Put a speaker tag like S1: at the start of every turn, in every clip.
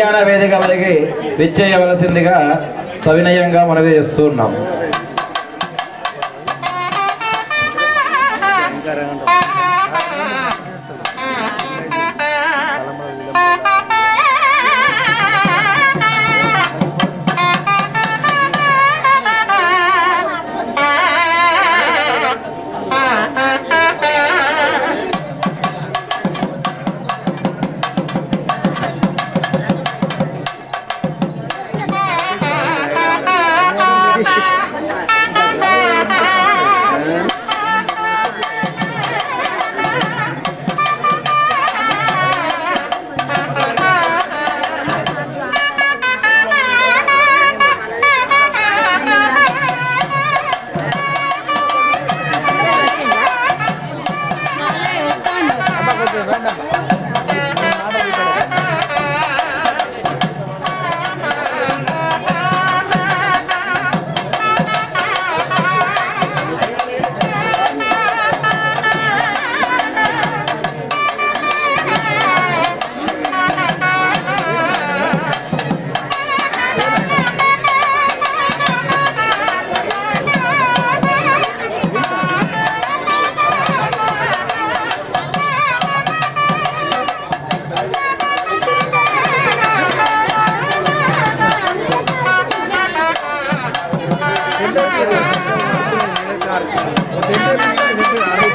S1: కళ్యాణ వేదిక వదికి విచ్చేయవలసిందిగా సవినయంగా మనవి చేస్తున్నాం Grazie.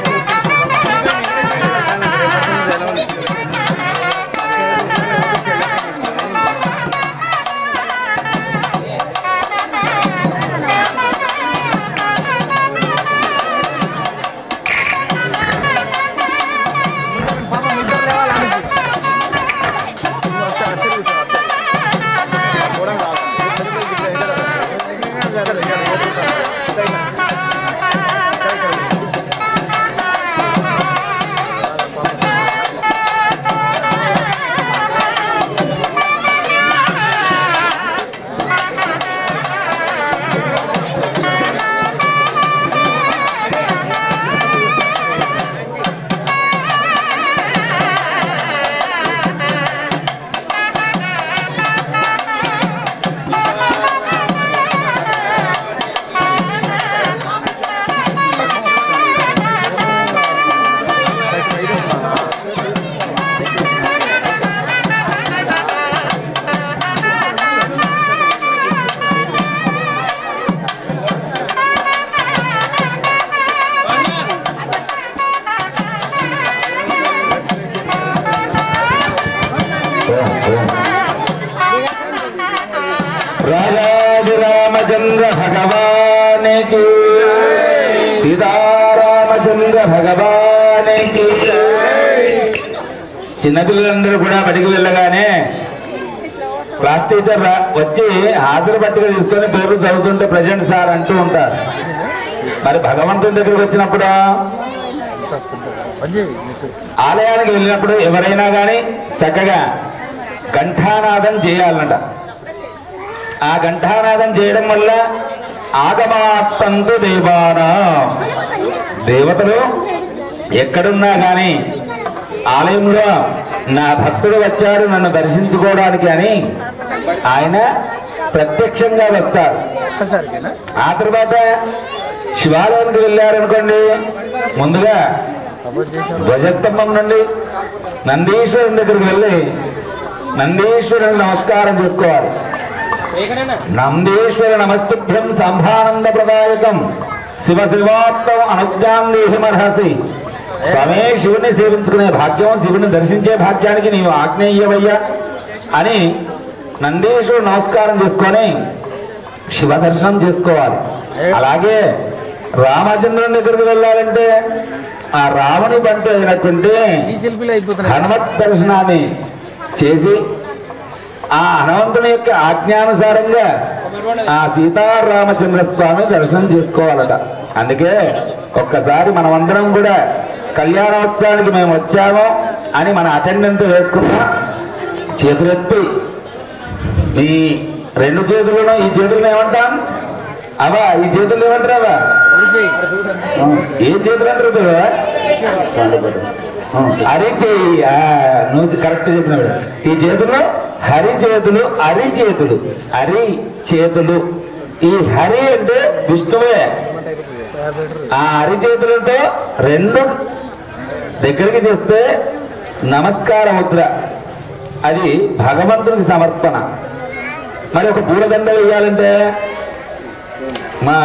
S1: క్లాస్ టీచర్ వచ్చి హాజరు పట్టిక తీసుకొని పేరు చదువుతుంటే ప్రజెంట్ సార్ అంటూ ఉంటారు. మరి భగవంతుని దగ్గరికి వచ్చినప్పుడు? ఆలయానికి వెళ్ళినప్పుడు ఎవరైనా కానీ చక్కగా ఘంటానాదం చేయాలంట. ఆ ఘంటానాదం చేయడం వల్ల ఆగమాత్తంతు దేవానా. దేవతలు ఎక్కడున్నా కానీ ఆలయంలో నా భక్తుడు వచ్చాడు నన్ను దర్శించుకోవడానికి అని ఆయన ప్రత్యక్షంగా వస్తారు. ఆ తర్వాత శివాలయానికి వెళ్ళారనుకోండి ముందుగా ధ్వజస్తంభం నుండి నందీశ్వరుని దగ్గరికి వెళ్ళి నందీశ్వరుని నమస్కారం చేసుకోవాలి. నందీశ్వర నమస్తుభ్యం సంభానంద ప్రదాయకం శివ శివాత్వం అనుజ్ఞాందేహిమర్హసి స్వామి శివుని సేవించుకునే భాగ్యం శివుని దర్శించే భాగ్యానికి నీవు ఆజ్ఞేయవయ్యా అని నందీశ్వరుడు నమస్కారం చేసుకొని శివ దర్శనం చేసుకోవాలి. అలాగే రామచంద్రుని దగ్గరికి వెళ్ళాలంటే ఆ రాముని బంటు అయినటువంటి హనుమత్ దర్శనాన్ని చేసి ఆ హనుమంతుని యొక్క ఆజ్ఞానుసారంగా ఆ సీతారామచంద్ర స్వామి దర్శనం చేసుకోవాలట. అందుకే ఒక్కసారి మనమందరం కూడా కళ్యాణోత్సవానికి మేము వచ్చాము అని మన అటెండెంట్ వేసుకున్నా. చేతులెత్తి ఈ రెండు చేతులను ఈ చేతులను ఏమంటాం అవా ఈ చేతులు ఏమంటారు అవా ఏం చేతులు అంటారు హరి చేయి. ఆ, నువ్వు కరెక్ట్ చెప్పినాడు ఈ చేతులు హరి చేతులు అరి చేతులు. హరి చేతులు. ఈ హరి అంటే విష్ణువే. ఆ హరి చేతులతో రెండు దగ్గరికి చేస్తే నమస్కార ముద్ర అది భగవంతునికి సమర్పణ. మరి ఒక పూలదండ వేయాలంటే మా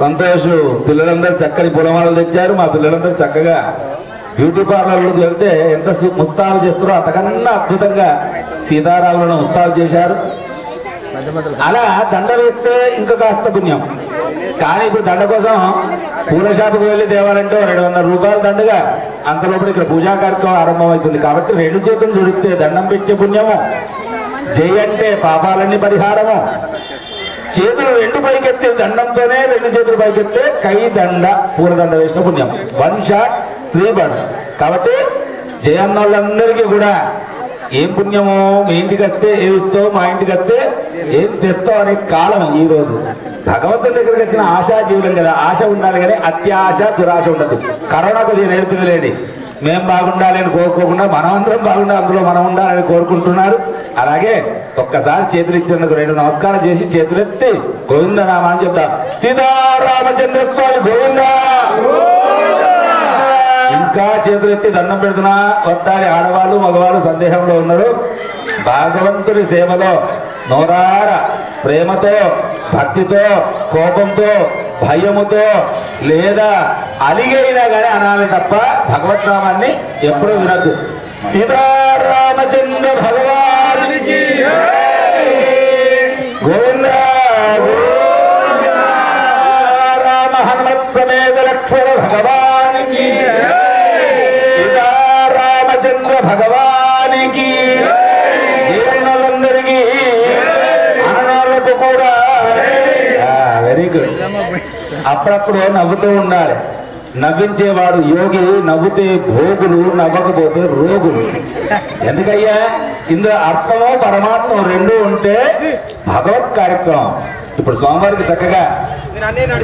S1: సంతోష్ పిల్లలందరూ చక్కని పులమాలు తెచ్చారు. మా పిల్లలందరూ చక్కగా బ్యూటీ పార్లర్లోకి వెళ్తే ఎంత ముస్తాలు చేస్తారో అంతకన్నా అద్భుతంగా సీతారాములను ముస్తాలు చేశారు. అలా దండ వేస్తే ఇంకా కాస్త పుణ్యం. కానీ ఇప్పుడు దండ కోసం పూల షాపుకి వెళ్ళి తేవాలంటే రెండు వందల రూపాయల దండగా అంతలోపల ఇక్కడ పూజా కార్యక్రమం ఆరంభమవుతుంది. కాబట్టి రెండు చేతులు చూడిస్తే దండం పెట్టే పుణ్యము జై అంటే పాపాలన్నీ పరిహారము. చేతులు రెండు పైకెత్తే దండంతోనే రెండు చేతులు పైకెత్తే కై దండ పూలదండ వేసిన పుణ్యం. వన్ షాట్ త్రీ బర్డ్స్ కాబట్టి జయన్నోళ్ళందరికీ కూడా ఏం పుణ్యమో మీ ఇంటికి వస్తే ఏం ఇస్తావు మా ఇంటికి వస్తే ఏం తెస్తావు అనే కాలం ఈ రోజు. భగవంతుడి దగ్గరికి వచ్చిన ఆశా జీవులం కదా ఆశ ఉండాలి కానీ అత్యాశ దురాశ ఉండదు. కరోనా కొద్దిగా నేర్పింది లేండి. మేము బాగుండాలి అని కోరుకోకుండా మనమందరం బాగుండాలి అందులో మనం ఉండాలని కోరుకుంటున్నారు. అలాగే ఒక్కసారి చేతులు ఇచ్చినందుకు రెండు నమస్కారం చేసి చేతులెత్తి గోవింద నామా అని చెప్తారు సీతారామచంద్ర స్వామి గోవిందా! ఇంకా చేతులెత్తి దండం పెడుతున్నా. వద్దాలి ఆడవాళ్ళు మగవాళ్ళు సందేహంలో ఉన్నారు. భాగవంతుడి సేవలో నోరార ప్రేమతో భక్తితో కోపంతో భయముతో లేదా అలిగైనా కానీ అనాలి తప్ప భగవద్నామాన్ని ఎప్పుడూ వినద్దు. సీతారామచంద్ర భగవానికి గోవింద రామ హనుమత్ సమేత లక్ష్మణ భగవాన్ భగవానికి జీర్ణులందరికీ అననాలకు కూడా వెరీ గుడ్ అప్పుడప్పుడు నవ్వుతూ ఉండాలి నవ్వించేవాడు యోగి నవ్వుతే భోగులు నవ్వకపోతే రోగులు. ఎందుకయ్యా? ఇందులో అర్థము పరమాత్మ రెండు ఉంటే భగవత్ కార్యక్రమం. ఇప్పుడు సోమవారికి చక్కగా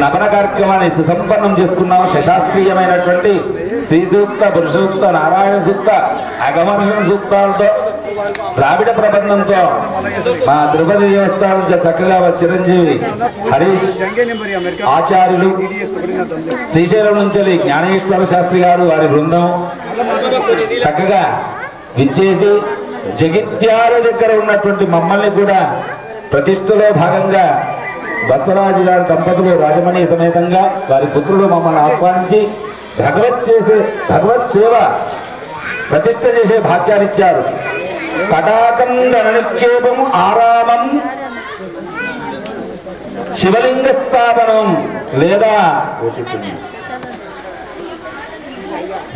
S1: నవన కార్యక్రమాన్ని సుసంపన్నం చేసుకున్నాం. శశాస్త్రీయమైనటువంటి శ్రీసూక్త పురుషూక్త నారాయణ సూక్త అగమర్షణ సూక్తాలతో ద్రావిడ ప్రబంధంతో మా తిరుపతి దేవస్థానం చక్కగా చిరంజీవి హరీష్ ఆచార్యులు శ్రీశైలం నుంచి జ్ఞానేశ్వర శాస్త్రి గారు వారి బృందం చక్కగా విచ్చేసి జగిత్యాల దగ్గర ఉన్నటువంటి మమ్మల్ని కూడా ప్రతిష్టలో భాగంగా బసవరాజు గారి దంపతులు రాజమణి సమేతంగా వారి పుత్రులు మమ్మల్ని ఆహ్వానించి భగవత్ చేసే భగవత్ సేవ ప్రతిష్ట చేసే భాగ్యాన్నిచ్చారు కటాకం గణనిక్షేపం ఆరామం శివలింగ స్థాపనం లేదా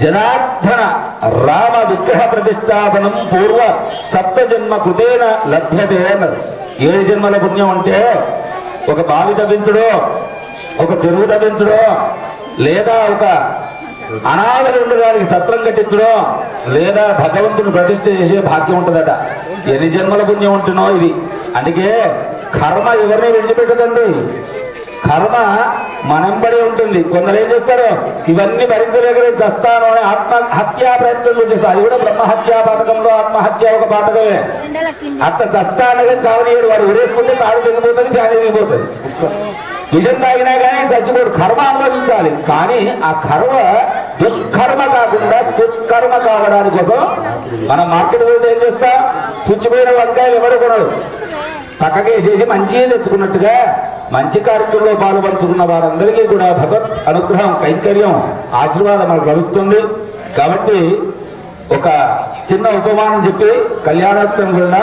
S1: జనార్దన రామ విగ్రహ ప్రతిష్టాపనం పూర్వ సప్త జన్మ కృతేన లభ్యతే అన్నారు. ఏడు జన్మల పుణ్యం అంటే ఒక బావి తవ్వించడో ఒక చెరువు తవ్వించడో లేదా ఒక అనాథలు ఉండడానికి సత్రం కట్టించడం లేదా భగవంతుని ప్రతిష్ఠ చేసే భాగ్యం ఉంటుందట. ఎన్ని జన్మల పుణ్యం ఉంటున్నో ఇది. అందుకే కర్మ ఎవరిని విడిచిపెట్టదండి? కర్మ మనంబడి ఉంటుంది. కొందరు ఏం చేస్తారు? ఇవన్నీ భరించలేకనే చస్తాను అని ఆత్మ హత్యా ప్రయత్నం చేస్తారు అది కూడా బ్రహ్మహత్యా పథకంలో ఆత్మహత్య ఒక పాతకమే. చస్తా చస్తానగా చావనీయుడు. వాడు ఉరేసుకుంటే తాడు తెగిపోతుంది ఫ్యాన్ తెగిపోతుంది విషం తాగినా కానీ చచ్చిపోడు. కర్మ అనుభవించాలి కానీ ఆ కర్మ దుష్కర్మ కాకుండా సుకర్మ కావడానికి కోసం మన మార్కెట్ వెళ్తే ఏం చేస్తా? పుచ్చిపోయిన వంకాయలు ఎవరు కొనడు పక్కకేసేసి మంచిగా తెచ్చుకున్నట్టుగా మంచి కార్యక్రమంలో పాల్పంచుకున్న వారందరికీ కూడా భగవత్ అనుగ్రహం కైంకర్యం ఆశీర్వాదం మనకు లభిస్తుంది. కాబట్టి ఒక చిన్న ఉపమానం చెప్పి కళ్యాణోత్సవం కూడా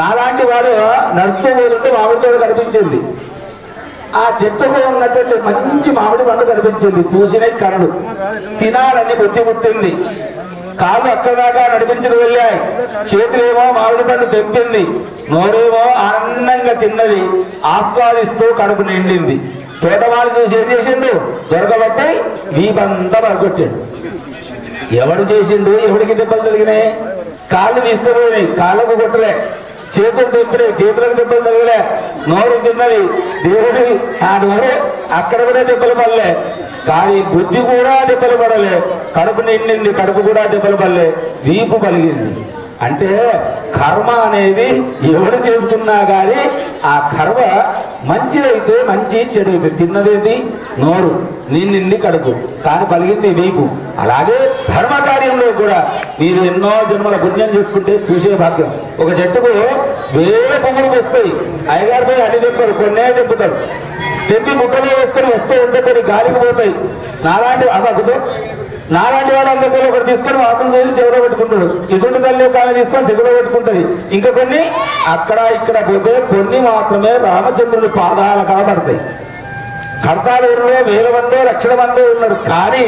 S1: నాలాంటి వాడు నడుస్తూ పోతుంటే మామిడి కనిపించింది. ఆ చెట్టులో ఉన్నటువంటి మంచి మామిడి పండు కనిపించింది. చూసిన కరడు తినాలని బుద్ధి పుట్టింది. కాళ్ళు అక్కడ దాకా నడిపించుకు వెళ్ళాయి. చేతులేమో మామిడి పండు తెంపింది నోరేమో ఆనందంగా తిన్నది. ఆస్వాదిస్తూ కడుపు నిండింది. తోటమాలు చూసి ఏం చేసిండు దొరకబట్టి దీపంతా పడగొట్టాడు ఎవడు చేసిండు? ఎవడికి దెబ్బలు కలిగినాయి కాళ్ళు తీసుకుపోయినాయి. కాళ్ళకు కొట్టలే. చేతులు తెంపినాయి చేతులకు దెబ్బలు తగలే నోరు తిన్నది దేవుడి ఆ నోరు అక్కడ కూడా దెబ్బలు పడలే. కానీ బుద్ధి కూడా దెబ్బలు పడలే. కడుపు నిండింది కడుపు కూడా దెబ్బలు పడలే. వీపు పలిగింది. అంటే కర్మ అనేది ఎవరు చేసుకున్నా కానీ ఆ కర్మ మంచిదైతే మంచి చెడు తిన్నదేది? నోరు. నిన్నింది కడుపు. కానీ పలిగింది వీపు అలాగే ధర్మ కార్యంలో కూడా మీరు ఎన్నో జన్మల పుణ్యం చేసుకుంటే చూసే భాగ్యం. ఒక చెట్టుకు వేల పువ్వులు వస్తాయి. అయ్యగారు పోయి అన్ని తెంపారు కొన్నే తెంపుతారు. తెంపి ముక్కలో వేసుకొని వస్తూ ఉంటే కొన్ని గాలికి పోతాయి. నాలాంటి అదొకటి నాలాంటి వాడు అందరికీ ఒకటి తీసుకొని వాసన చేసి చెవిలో పెట్టుకుంటాడు. ఇసుంటి తల్లి కానీ తీసుకొని చెవిలో పెట్టుకుంటది. ఇంకా కొన్ని అక్కడ ఇక్కడ పోతే కొన్ని మాత్రమే రామచంద్రుని పాదాల కనబడతాయి. కడతాలూరులో వేల మందే లక్షల మందే ఉన్నారు. కానీ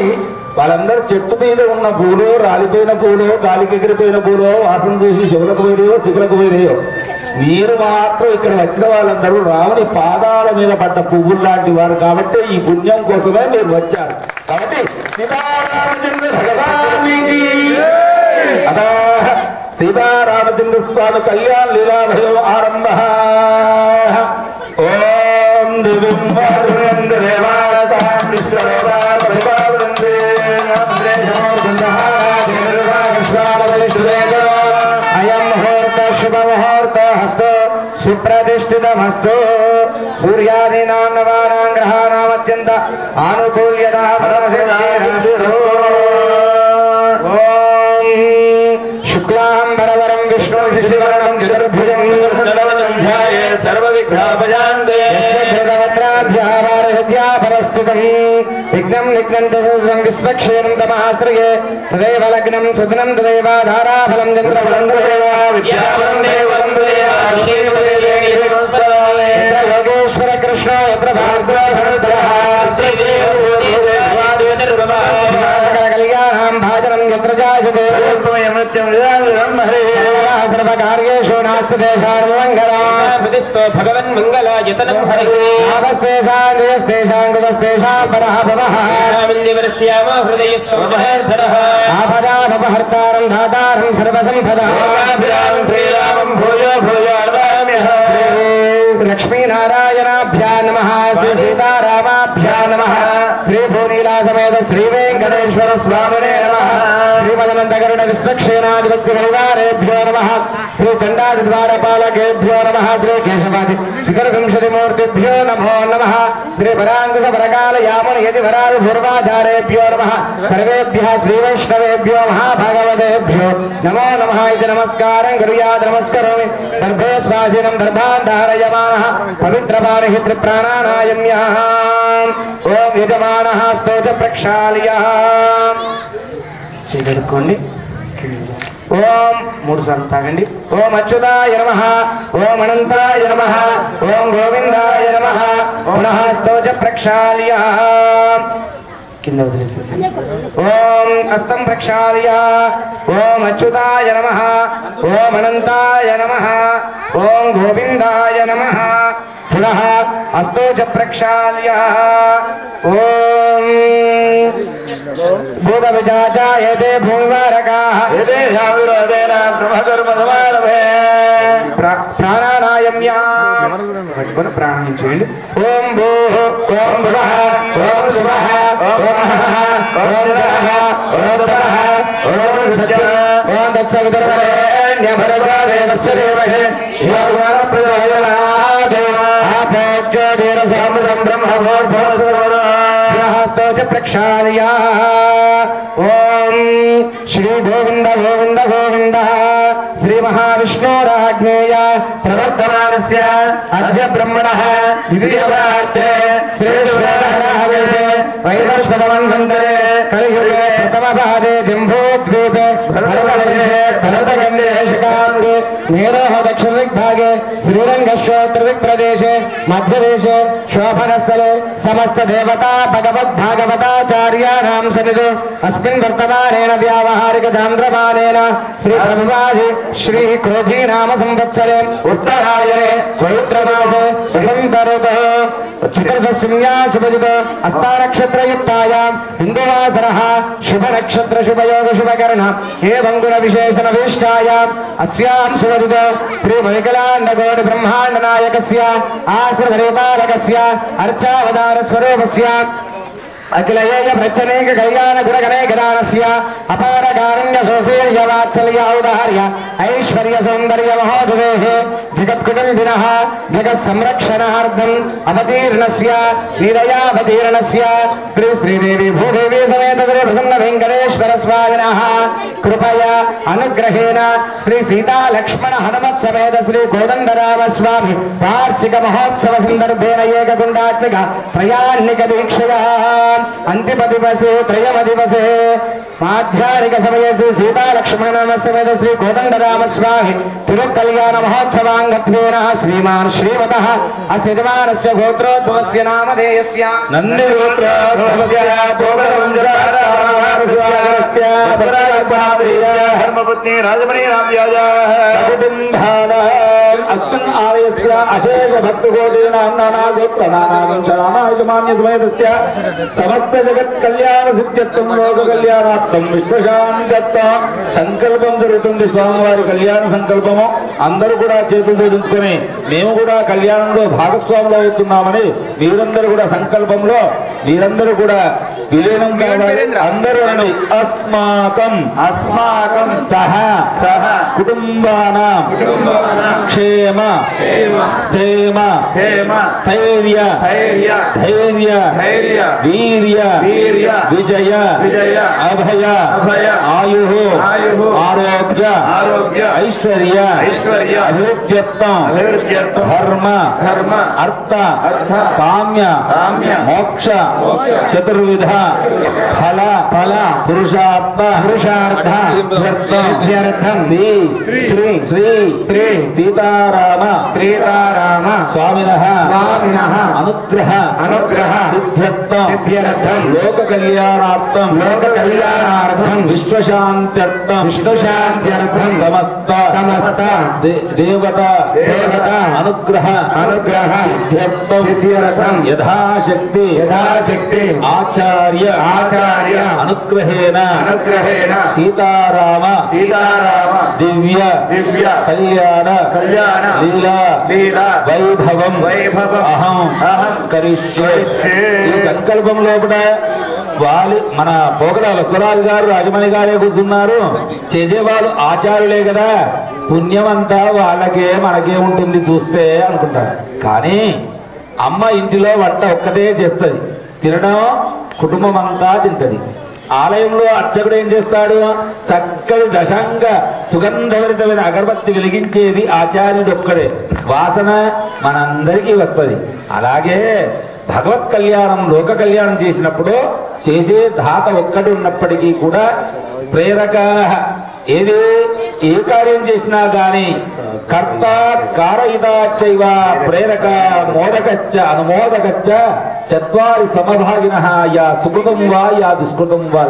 S1: వాళ్ళందరూ చెట్టు మీద ఉన్న పూలో రాలిపోయిన పూలు గాలికి ఎగిరిపోయిన పూలో వాసన చూసి శివులకు పోయినాయో శివులకు పోయినాయో. మీరు మాత్రం ఇక్కడ వచ్చిన వాళ్ళందరూ రాముని పాదాల మీద పడ్డ పువ్వులు లాంటి వారు కాబట్టి ఈ పుణ్యం కోసమే మీరు వచ్చారు. కాబట్టి సీతారామచంద్ర భగవానికి అదా సీతారామచంద్ర స్వామి కళ్యాణ లీలాభయం ఆరంభ ఓం దివిం వరుణం దేవాతాం విశ్వరూపా పరిపాలయంతే నమస్తే
S2: అయం ముహూర్త గ్రహాణామత్యంత ఆనుకూల్యత శుక్లాం వరవరం విష్ణు శిశువరణం చతుర్భుజం విఘ్నం సూత్రం విశ్వక్షేణం తమహాశ్రయే. తదైవ లగ్నం సుదినం తదైవ ధారాఫలం చంద్రఫలం తదైవ.
S1: విద్యావరం దేవరం దేవ
S2: యత్ర జాయతే సర్వకార్యేషు నాస్తి దేశాన్మంగళం
S1: భగవన్ మంగళాయతనం హరి
S2: ఆపస్తేషాం జయస్తేషాం కుతస్తేషాం పరః భవః
S1: శ్యామ హృదయ
S2: ఆపదాపహర్తారం ధాతారం సర్వసంపదా
S1: శ్రీరామం భూయో భూయో
S2: లక్ష్మీనారాయణాభ్యా నమ శ్రీ సీతారామాభ్యా నమ శ్రీ భూనీలా నమ శ్రీ చండాది ద్వారపాలకేభ్యో నమ శ్రీ కేశవాది శిఖర వింశతిమూర్తిభ్యో నమో నమ శ్రీ పరాంకుశ పరకాల యామున యతి వరాలు పూర్వాధారేభ్యో నమ సర్వేభ్య శ్రీ వైష్ణవేభ్యో మహాభగవతేభ్యో నమో నమ ఇది నమస్కారం కుర్యాద్ నమస్కరోమి దర్భే స్వాధీనం దర్భాన్ ధారయమాన పవిత్రపాణి త్రిప్రాణానాయమ్య ఓం యజమాన స్తోచ ప్రక్షాళ్య చేరుకోండి ఓం మూడు సార్లు తాగండి. ఓం అచ్యుతాయ నమ. ఓం అనంతాయ నమ. ఓం గోవిందాయ నమ. పునః స్తోచ ప్రక్షాళ్య. కింద వదిలేసేసి ఓం హస్తం ప్రక్షాళ్య. ఓం అచ్యుతాయ నమ. ఓం అనంతాయ నమ. ఓం గోవిందాయ నమ. పునః అస్తోచ ప్రక్షాళ్య. ఓం భూత విచాచాయతే భూమివారకాః ప్రా- ప్రాణానాయమ్యా. పట్టుకొని ప్రాణాయం చేయండి. ఓం భూ ఓం భువః ఓం శుభః ఓం ఓం జనః ఓం తపః ఓం సత్య దేవహే च प्रक्षालया ॐ श्रीगोविन्द गोविन्द गोविन्दः श्रीमहाविष्णोराज्ञेय प्रवर्तमानस्य अद्य ब्रह्मणः द्वितीयप्रार्थे श्रीश्वरहरावेदे वैवस्वतमन्वन्तरे कलियुगे प्रथमभागे जम्बोद्वीपे भरतदेशे भरतगण्डे शिकान्ते मेरोः दक्षिणदिग्भागे श्रीरङ्गक्षोत्रदिक्प्रदेशे मध्यदेशे शोभनस्थले దేవతా భగవద్భాగవతాచార్యాణాం సన్నిధో అస్మిన్ వర్తమానేన వ్యావహారిక చాంద్రమానేన శ్రీ ప్రభువాది శ్రీ క్రోధీ నామ సంవత్సరే ఉత్తరాయణే చైత్రమాసే వసంతరుత ఋతు చతుర్దశ్యా హిందువాసరః శుభ నక్షత్ర శుభయోగ శుభకరణ ఏవం గుణ విశేషణ విశిష్టాయాం అస్యాం శుభజిత శ్రీ వైకలాండ కోటి బ్రహ్మాండ నాయకస్య ఆశ్రమరేపాలకస్య అర్చావతార స్వరూపస్య అఖిలయేయ ప్రచ్చనేక కళ్యాణ గుణగణేకదానస్య అపార కారుణ్య శోషేయ వాత్సల్య ఔదార్య ఐశ్వర్య సౌందర్య మహోదదేః జగత్కుటుంబిన జగత్ సంరక్షణార్థం అవతీర్ణస్య లీలయావతీర్ణస్య శ్రీ శ్రీదేవి భూదేవి సమేత శ్రీ ప్రసన్న వెంకటేశ్వర స్వామిన కృపయ అనుగ్రహేణ శ్రీ సీతా లక్ష్మణ హనుమత్ సమేత శ్రీ కోదండరామ స్వామి వార్షిక మహోత్సవ సందర్భేణ ఏకగుండాత్మిక త్రయాన్నిక దీక్షయా అంతిమ దివసే త్రయమ దివసే మాధ్యానిక సమయే శ్రీ సీతా లక్ష్మణ సమేత శ్రీ కోదండరామ స్వామి తిరుకల్యాణ మహోత్సవాంగత్వేన శ్రీమాన్ శ్రీమత అస్య యజమానస్య గోత్రోద్భవస్య నామధేయస్య.
S1: నంది
S3: ధర్మపత్ని
S1: సమేతస్య సమస్త జగత్ కళ్యాణ సిద్ధ్యత్వం లోక కళ్యాణార్థం విశ్వశాంతత్వం సంకల్పం జరుగుతుంది స్వామివారి కళ్యాణ సంకల్పము అందరూ కూడా చేతులు జోడించుకొని మేము కూడా కళ్యాణంలో భాగస్వాములు అవుతున్నామని వీరందరూ కూడా సంకల్పంలో వీరందరూ కూడా విలీనం కావాలి. అందరూ खलु
S3: अस्माकम्
S1: अस्माकं
S3: सह
S1: सह
S3: कुटुम्बानां
S1: क्षेम
S3: क्षेम
S1: धैर्य
S3: धैर्य
S1: वीर्य
S3: विजय
S1: विजय
S3: अभय
S1: आयुः
S3: आरोग्य
S1: ऐश्वर्य
S3: अभिवृद्ध्यत्व
S1: धर्म
S3: अर्थ
S1: काम्य
S3: मोक्ष
S1: चतुर्विध
S3: फल
S1: फल ఫల పురుషార్థ శ్రీ.
S2: శ్రీ
S1: శ్రీ
S2: శ్రీ
S1: సీతారామ
S2: శ్రీతారామ
S1: స్వామిన
S2: స్వామినః
S1: అనుగ్రహ
S2: అనుగ్రహ
S1: సిద్ధ్యర్థం.
S2: సిద్ధ్యర్థం.
S1: లోక కళ్యాణార్థం
S2: లోక కళ్యాణార్థం
S1: విశ్వశాంత్యర్థం.
S2: విష్ణుశాంత్యర్థం
S1: సమస్త.
S2: సమస్త
S1: దేవత.
S2: దేవత.
S1: అనుగ్రహ.
S2: అనుగ్రహ.
S1: సిద్ధ్యర్థం.
S2: సిద్ధ్యర్థం.
S1: యథాశక్తి.
S2: యథాశక్తి.
S1: ఆచార్య.
S2: ఆచార్య.
S1: అనుగ్రహేణ.
S3: అనుగ్రహేణ.
S1: సీతారామ.
S3: సీతారామ.
S1: దివ్య.
S3: దివ్య.
S1: కళ్యాణ.
S3: కళ్యాణ.
S1: లీలా.
S3: లీలా.
S1: వైభవం.
S3: వైభవం.
S1: అహం.
S3: అహం.
S1: కరిష్యే. ఈ సంకల్పం లోపల వాలి మన పోగడాల స్వరాజు గారు రాజమణి గారే కూర్చున్నారు. చేసేవాళ్ళు ఆచార్యులే కదా. పుణ్యం అంతా వాళ్ళకే మనకే ఉంటుంది చూస్తే అనుకుంటారు. కానీ అమ్మ ఇంటిలో వంట ఒక్కటే చేస్తుంది. తినడం కుటుంబం అంతా తింటది. ఆలయంలో అర్చకుడు ఏం చేస్తాడు? చక్కటి దశాంగ సుగంధభరితమైన అగరబత్తి వెలిగించేది ఆచార్యుడు ఒక్కడే. వాసన మనందరికీ వస్తుంది. అలాగే భగవత్ కళ్యాణం లోక కళ్యాణం చేసినప్పుడు చేసే ధాత ఒక్కడు ఉన్నప్పటికీ కూడా ప్రేరక ఏది ఏ కార్యం చేసినా గాని కర్త కారయితాచైవ ప్రేరక మోదకచ్చ అనుమోదకచ్చ చత్వారి సమభాగిన యా సుకృతం వా యా దుష్కృతం వా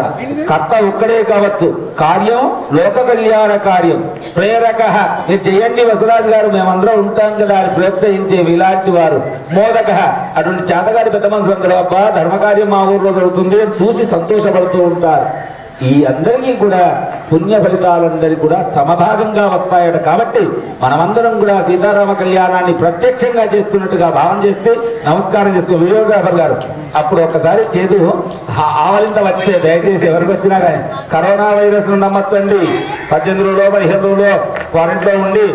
S1: కర్త ఒక్కడే కావచ్చు. కార్యం లోక కళ్యాణ కార్యం. ప్రేరక. మీరు చేయండి వసరాజు గారు మేమందరం ఉంటాం కదా అని ప్రోత్సహించే ఇలాంటి వారు. మోదక. అటువంటి చేతగారి పెద్ద మనసు అందరూ అబ్బా ధర్మకార్యం మా ఊర్లో జరుగుతుంది అని చూసి సంతోషపడుతూ ఉంటారు. ఈ అందరికీ కూడా పుణ్య ఫలితాలందరికీ కూడా సమభాగంగా వస్తాయట. కాబట్టి మనమందరం కూడా సీతారామ కళ్యాణాన్ని ప్రత్యక్షంగా చేస్తున్నట్టుగా భావన చేస్తే నమస్కారం చేసుకో వీడియోగ్రాఫర్ గారు అప్పుడు ఒక్కసారి చేదు ఆ- ఆవలింత వచ్చే దయచేసి ఎవరికి వచ్చినా కానీ. కరోనా వైరస్ను నమ్మచ్చండి. పద్దెనిమిది రోజులు పదిహేను క్వారంటైన్ ఉండి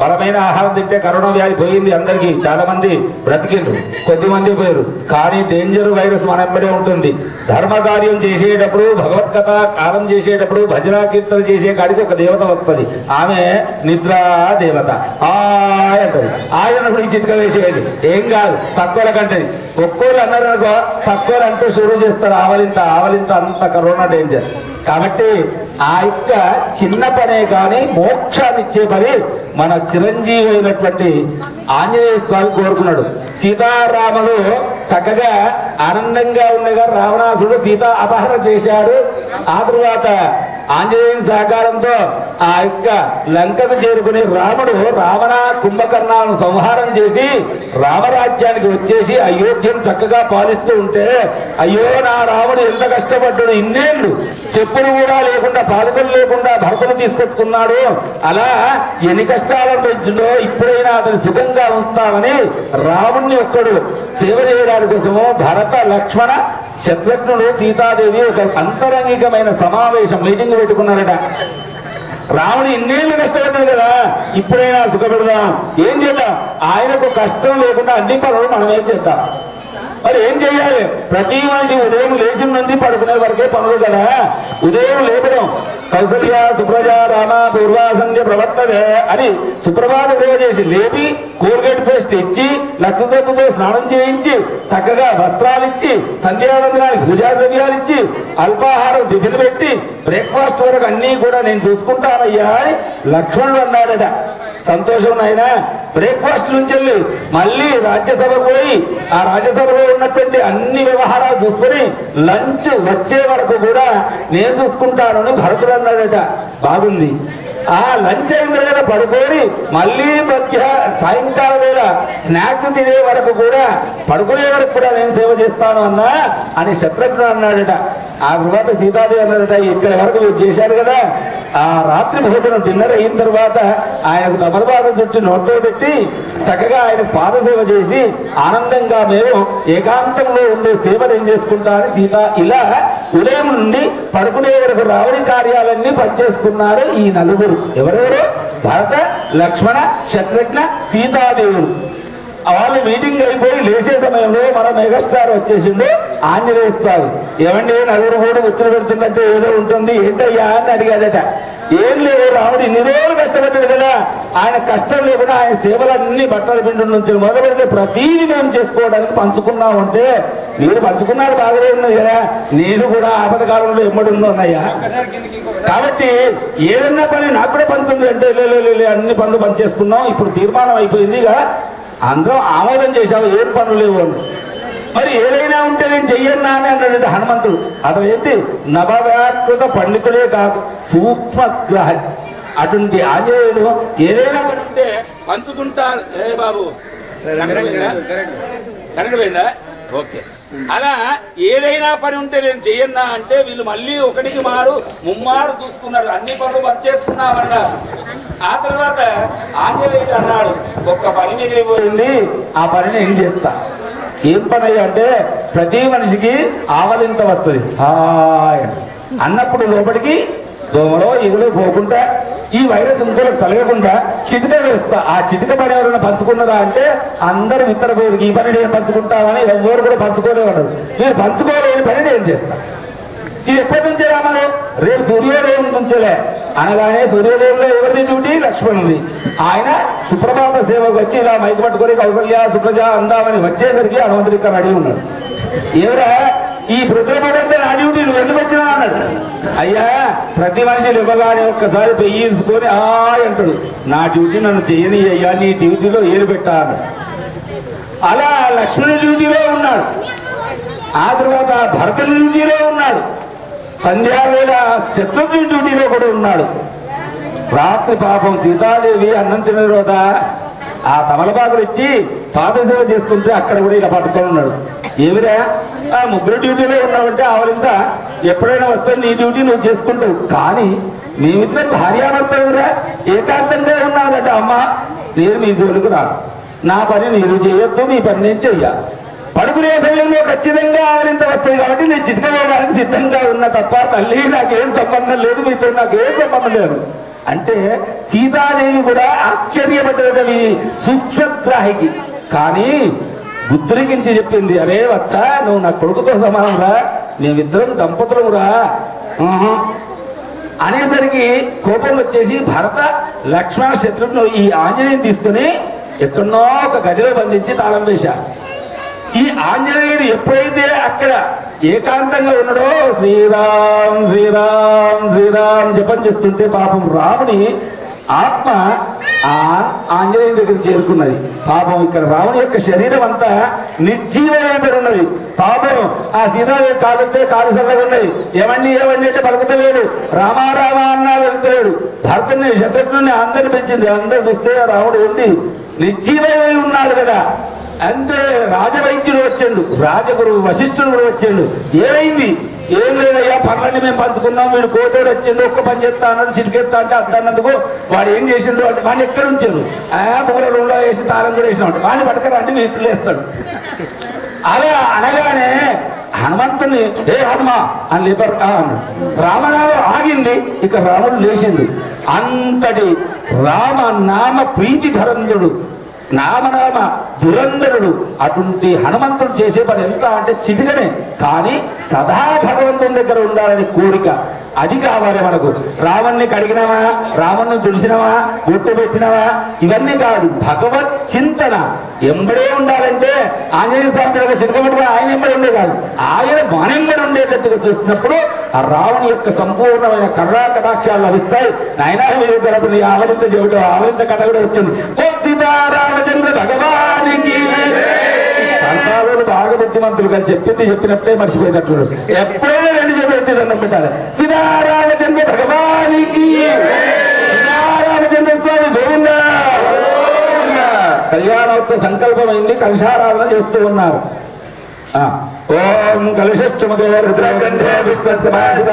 S1: బలమైన ఆహారం తింటే కరోనా వ్యాధి పోయింది అందరికి. చాలా మంది బ్రతికిండ్రు. కొద్ది మంది పోయారు. కానీ డేంజర్ వైరస్ మన వెంబడే ఉంటుంది. ధర్మ కార్యం చేసేటప్పుడు భగవత్కథ కాలం చేసేటప్పుడు భజన కీర్తన చేసే కాడికి ఒక దేవత వస్తుంది. ఆమె నిద్రా దేవత. ఆయన ఆయన ఆయనప్పుడు ఈ చిత్క వేసేది ఏం కాదు. తక్కువల కంటది ఒక్కోళ్ళు అన్నారు అనుకో తక్కువ అంటూ షురూ చేస్తారు. ఆవలింత ఆవలింత అంత కరోనా డేంజర్. కాబట్టి ఆ యొక్క చిన్న పనే కానీ మోక్షాన్ని ఇచ్చే పని మన చిరంజీవి అయినటువంటి ఆంజనేయ స్వామి కోరుకున్నాడు. సీతారాములు చక్కగా ఆనందంగా ఉండగా రావణాసుడు సీత అపహరణ చేశాడు. ఆ తరువాత ఆంజనేయుని సహకారంతో ఆ యొక్క లంకకు చేరుకుని రాముడు రావణ కుంభకర్ణాలను సంహారం చేసి రామరాజ్యానికి వచ్చేసి అయోధ్యను చక్కగా పాలిస్తూ ఉంటే అయ్యో నా రాముడు ఎంత కష్టపడ్డాడు ఇన్నేళ్ళు చెప్పులు కూడా లేకుండా పాదకులు లేకుండా భర్తను తీసుకొచ్చుకున్నాడు అలా ఎన్ని కష్టాలను పెంచుడో ఇప్పుడైనా అతను సుఖంగా ఉంచుతామని రాముణ్ణి ఒక్కడు సేవ చేయడానికి కోసము భరత లక్ష్మణ శత్రుఘ్నుడు సీతాదేవి ఒక అంతరంగికమైన సమావేశం మీటింగ్ పెట్టుకున్నారట. రావణ ఇన్నేళ్ళు కష్టపడ్డాడు కదా ఇప్పుడైనా సుఖపెడదాం? ఏం చేద్దాం? ఆయనకు కష్టం లేకుండా అన్ని పనులు మనం ఏం చేద్దాం. మరి ఏం చేయాలి? ప్రతి మనిషి ఉదయం లేచిన నుండి పడుకునే వరకే పనులు కదా. ఉదయం లేపడం. కౌసల్య సుప్రజ రామ పూర్వాసంధ్య ప్రవర్తనే అని సుప్రభాత సేవ చేసి లేపి కోల్గేట్ పేస్ట్ ఇచ్చి లక్షదత్తుతో స్నానం చేయించి చక్కగా వస్త్రాలు ఇచ్చి సంధ్యావందనానికి పూజా ద్రవ్యాలు ఇచ్చి అల్పాహారం టిఫిన్ పెట్టి బ్రేక్ఫాస్ట్ వరకు అన్నీ కూడా నేను చూసుకుంటానయ్యా అని లక్ష్మణుడు అన్నాడట. సంతోషం నాయనా. బ్రేక్ఫాస్ట్ నుంచి వెళ్ళి మళ్ళీ రాజ్యసభకు పోయి ఆ రాజ్యసభలో ఉన్నటువంటి అన్ని వ్యవహారాలు చూసుకొని లంచ్ వచ్చే వరకు కూడా నేను చూసుకుంటానని భరతుడు అన్నాడట. బాగుంది. ఆ లంచ్ అయిన తర్వాత పడుకొని మళ్ళీ మధ్య సాయంకాలం వేళ స్నాక్స్ తినే వరకు కూడా పడుకునే వరకు కూడా నేను సేవ చేస్తాను అన్నా అని శత్రుఘ్నుడు అన్నాడట. ఆ తర్వాత సీతాదేవి అన్నాడట ఇక్కడ వరకు మీరు చేశారు కదా ఆ రాత్రి భోజనం డిన్నర్ అయిన తర్వాత ఆయనకు తమలపాద చుట్టూ నోట్లో పెట్టి చక్కగా ఆయన పాదసేవ చేసి ఆనందంగా మేము ఏకాంతంలో ఉండే సేవలు ఏం చేసుకుంటారు సీత ఇలా ఉదయం నుండి పడుకునే వరకు రావడి కార్యాలన్నీ పనిచేసుకున్నారు ఈ నలుగురు. ఎవరెవరు? భరత లక్ష్మణ శత్రుఘ్న సీతాదేవుడు వాళ్ళు మీటింగ్ అయిపోయి లేచే సమయంలో మన మెగాస్టార్ వచ్చేసిండు. ఆంజనేయ స్వామి ఏమండి నలుగురు కూడా ముచ్చట పెడుతున్నట్టు ఏదో ఉంటుంది. ఏంటయ్యా అని అడిగాడట. ఏం లేదు రాముడు ఇన్ని రోజులు కష్టపడ్డాడు కదా. ఆయన కష్టం లేకుండా ఆయన సేవలన్నీ బట్టల పిండి నుంచి మొదలుపెడితే ప్రతీది మేము చేసుకోవడానికి పంచుకున్నాం అంటే మీరు పంచుకున్నారు బాగానే ఉన్నది కదా. నేను కూడా ఆపద కాలంలో ఎమ్మడి ఉందన్నయ్యా కాబట్టి ఏదన్నా పని నాకు కూడా పంచుంది అంటే లే, అన్ని పనులు పనిచేసుకున్నాం ఇప్పుడు తీర్మానం అయిపోయింది ఇక. అందరం ఆమోదం చేశాము ఏం పనులు లేవు అని. మరి ఏదైనా ఉంటే నేను చెయ్యన్నా అని అన్నాడు హనుమంతుడు. అతను ఏంటి నవవ్యాకృత పండితుడే కాదు సూక్ష్మగ్రహ. అటువంటి ఆంజనేయుడు ఏదైనా ఉంటే పంచుకుంటారు ఏ బాబు? కరెంట్ పోయిందా? ఓకే. అలా ఏదైనా పని ఉంటే నేను చెయ్యన్నా అంటే వీళ్ళు మళ్ళీ ఒకటికి మారు ముమ్మారు చూసుకున్నారు. అన్ని పనులు పనిచేసుకున్నామన్నారు ఆ తర్వాత ఆంజనేయుడు అన్నాడు ఒక్క పని మిగిలిపోయింది ఆ పనిని ఏం చేస్తా? ఏం పని అంటే ప్రతి మనిషికి ఆవలింత వస్తుంది. హాయ్ అన్నప్పుడు లోపలికి దోమలో ఇగులు పోకుండా ఈ వైరస్ ఇంకోలకు కలగకుండా చితిక వేస్తా ఆ చితిక పని ఎవరైనా పంచుకున్నదా అంటే అందరూ ఇతర ఈ పని నేను పంచుకుంటామని ఎవరు కూడా పంచుకోలేవాడు మీరు పంచుకోలేని పని నేను చేస్తా. ఇది ఎప్పటి నుంచే రామాలు రేపు సూర్యోదయం నుంచేలే. అనగానే సూర్యోదయంలో ఎవరిది డ్యూటీ? లక్ష్మణుది ఆయన సుప్రభాత సేవకు వచ్చి ఇలా మైకు పట్టుకొని కౌసల్య సుప్రజ అందామని వచ్చేసరికి హనుమంతుడి ఇక్కడ రెడీ ఉన్నాడు. ఎవరా? ఈ పడితే నా నువ్వు ఎందుకు వచ్చినా అన్నాడు. అయ్యా ప్రతి మనిషి ఇవ్వగానే ఒక్కసారి పెయ్యించుకొని ఆ అంటాడు. నా డ్యూటీ నన్ను చేయని అయ్యా నీ డ్యూటీలో ఏలు పెట్టాను అలా లక్ష్మణుడి డ్యూటీలో ఉన్నాడు. ఆ తర్వాత భరతుని డ్యూటీలో ఉన్నాడు. సంధ్యావేళ శత్రుఘ్ని డ్యూటీలో కూడా ఉన్నాడు. రాత్రి పాపం సీతాదేవి అన్నం తిన తర్వాత ఆ తమలపాకులు ఇచ్చి పాదసేవ చేసుకుంటే అక్కడ కూడా ఇలా పట్టుకొని ఉన్నాడు. ఏమిరా? ఆ ముగ్గురు డ్యూటీలో ఉన్నావంటే ఆవలింత ఎప్పుడైనా వస్తే నీ డ్యూటీ నువ్వు చేసుకుంటావు. కానీ మేమిద్దరు భార్యాభర్తలురా ఏకాంతంగా ఉన్నానంటే అమ్మా. నేను మీ జోలికి రాను. నా పని నేను చేయొద్దు మీ పని నేను చెయ్యాలి పడుకునే సమయంలో ఖచ్చితంగా ఆవలింత వస్తాయి కాబట్టి నేను చిట్టుకోవడానికి సిద్ధంగా ఉన్నా తప్ప తల్లి నాకేం సంబంధం లేదు మీతో నాకేం సంబంధం లేదు. అంటే సీతాదేవి కూడా ఆశ్చర్యపడ్డది సూక్ష్మగ్రాహికి. కానీ బుద్ధుడికించి చెప్పింది అరే వచ్చా నువ్వు నా కొడుకుతో సమానం రా మేమిద్దరం దంపతులు రా. అనేసరికి కోపం వచ్చేసి భరత లక్ష్మణ శత్రుఘ్ను ఈ ఆంజనేయుని తీసుకుని ఎక్కడో ఒక గదిలో బంధించి తాళం వేశారు. ఈ ఆంజనేయుడు ఎప్పుడైతే అక్కడ ఏకాంతంగా ఉన్నాడో శ్రీరామ్ శ్రీరామ్ శ్రీరామ్ జపం చేస్తుంటే పాపం రాముని ఆత్మ ఆ ఆంజనేయుని దగ్గర చేరుకున్నది. పాపం ఇక్కడ రాముని యొక్క శరీరం అంతా నిర్జీవమైపోయి ఉన్నది. పాపం ఆ సీతాదేవి కాలుతే కాలు సల్లగా ఉన్నది ఏమండి ఏమండి అంటే పలుకుతలేడు రామారామ అన్నా వెళ్తలేడు. భర్తని శత్రుఘ్ని అందరిని పెంచింది అందరు చూస్తే రాముడు ఉంది నిర్జీవమై ఉన్నాడు కదా. అంటే రాజవైద్యుడు వచ్చాడు. రాజగురు వశిష్ఠుడు కూడా వచ్చాడు. ఏమైంది? ఏం లేదయ్యా పనులన్నీ మేము పంచుకున్నాం వీడు కోటోడు వచ్చిండు ఒక్క పని చేస్తా అన్నాడు చిటికెత్తా అంటే అత్తన్నందుకు వాడు ఏం చేసిండు అంటే వాడిని ఎక్కడ ఉంచారు? ఆ మూల రూమ్లో వేసి తాళం కూడా వేసినాడు వాడిని పడకరా అంటే మీరు వేస్తాడు అలా అనగానే హనుమంతుని ఏ హనుమ అని లేపారు. రామనామం ఆగింది ఇక రాముడు లేచింది అంతటి రామ నామ ప్రీతి ధరంజుడు నామనామ దురంధరుడు అటువంటి హనుమంతుడు చేసే పని ఎంత అంటే చిటికనే. కానీ సదా భగవంతుని దగ్గర ఉండాలని కోరిక. అది కావాలి మనకు. రావణ్ణి కడిగినవా? రావణ్ణి తుడిసినావా గుట్టు పెట్టినవా? ఇవన్నీ కాదు. భగవత్ చింతన. ఎంబడే ఉండాలంటే ఆంజనేయ స్వామి దగ్గర ఆయన ఎంబడి ఉండే కాదు. ఆయన మనెంబడి ఉండేటట్టుగా చూసినప్పుడు ఆ రావణి యొక్క సంపూర్ణమైన కర్రా కటాక్షాలు లభిస్తాయి. నాయనా మీరు గడపని ఆవరింత చెవిట ఆవరింత కథ కూడా వచ్చింది. ఓ సీతారామచంద్ర భగవానికి. బాగా బుద్ధిమంతులు కానీ చెప్పింది చెప్పినట్టే మర్చిపోయినట్లు ఎప్పుడైనా రెండు చెప్పి దండం పెట్టాలి సీతారామచంద్ర భగవానికి. సీతారామచంద్ర స్వామి గోవింద. కళ్యాణోత్సవ సంకల్పమైంది కలశారాధన చేస్తూ ఉన్నారు. ఆ, ఓం విశ్వసమాసిత